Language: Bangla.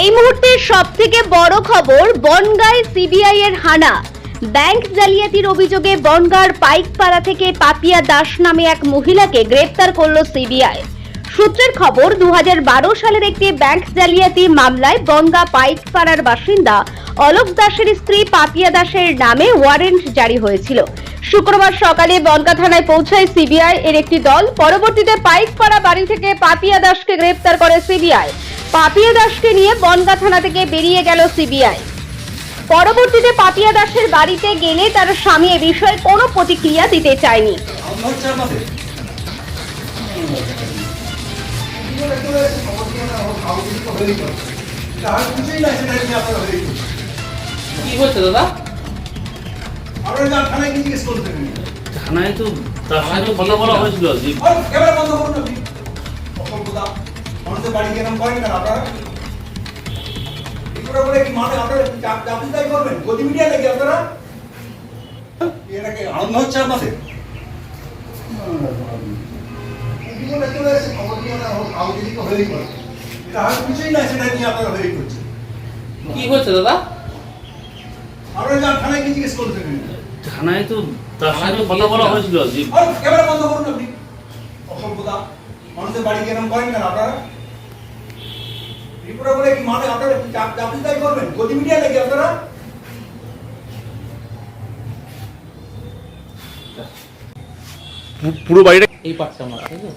এই মুহূর্তের সব থেকে বড় খবর বনগাঁয় সিবিআই এর হানা। ব্যাংক জালিয়াতির অভিযোগে বনগাঁর পাইকপাড়া থেকে পাপিয়া দাস নামে এক মহিলাকে গ্রেপ্তার করল সিবিআই সূত্রের খবর দু হাজার বারো সালের একটি ব্যাংক জালিয়াতি মামলায় বনগা পাইকপাড়ার বাসিন্দা অলোক দাসের স্ত্রী পাপিয়া দাসের নামে ওয়ারেন্ট জারি হয়েছিল। শুক্রবার সকালে বনগা থানায় পৌঁছায় সিবিআই এর একটি দল। পরবর্তীতে পাইকপাড়া বাড়ি থেকে পাপিয়া দাসকে গ্রেপ্তার করে সিবিআই পাপিয়া দাসকে নিয়ে বনগা থানা থেকে বেরিয়ে গেল সিবিআই। পরবর্তীতে পাপিয়া দাসের বাড়িতে গেলে তার স্বামী এ বিষয়ে কোনো প্রতিক্রিয়া দিতে চায়নি। কি হচ্ছে দাদা? থানায়। থানায় তো তার সাথে তো কথা বলা হয়েছিল। মানুষের বাড়ি এরকম করেন কেন আপনারা? করে বলে কি মানে আপনারা চাপ- চাপিদাই করবেন? গদি মিডিয়া নাকি আপনারা? এটাকে আনন্দ হচ্ছে আমাদের? জীবনে চলে এসে খবর নিয়ে না হোক, হয়েই গেল। এটা আর কিছুই নাই সেটা নিয়ে আপনারা করছে কি হচ্ছে দাদা থানায় জিজ্ঞেস করতে থানায় তো তার সাথে কথা বলা হয়েছিল ক্যামেরা বন্ধ করুন আপনি অসভ্যতা মানুষের বাড়ি এরকম করেন কেন আপনারা রিপোর্টার বলে কি মানে আপনারা চাপ- তাই করবেন? গদি মিডিয়া নাকি আপনারা পুরো বাড়িটা এই পার্টটা আমার তাই তো?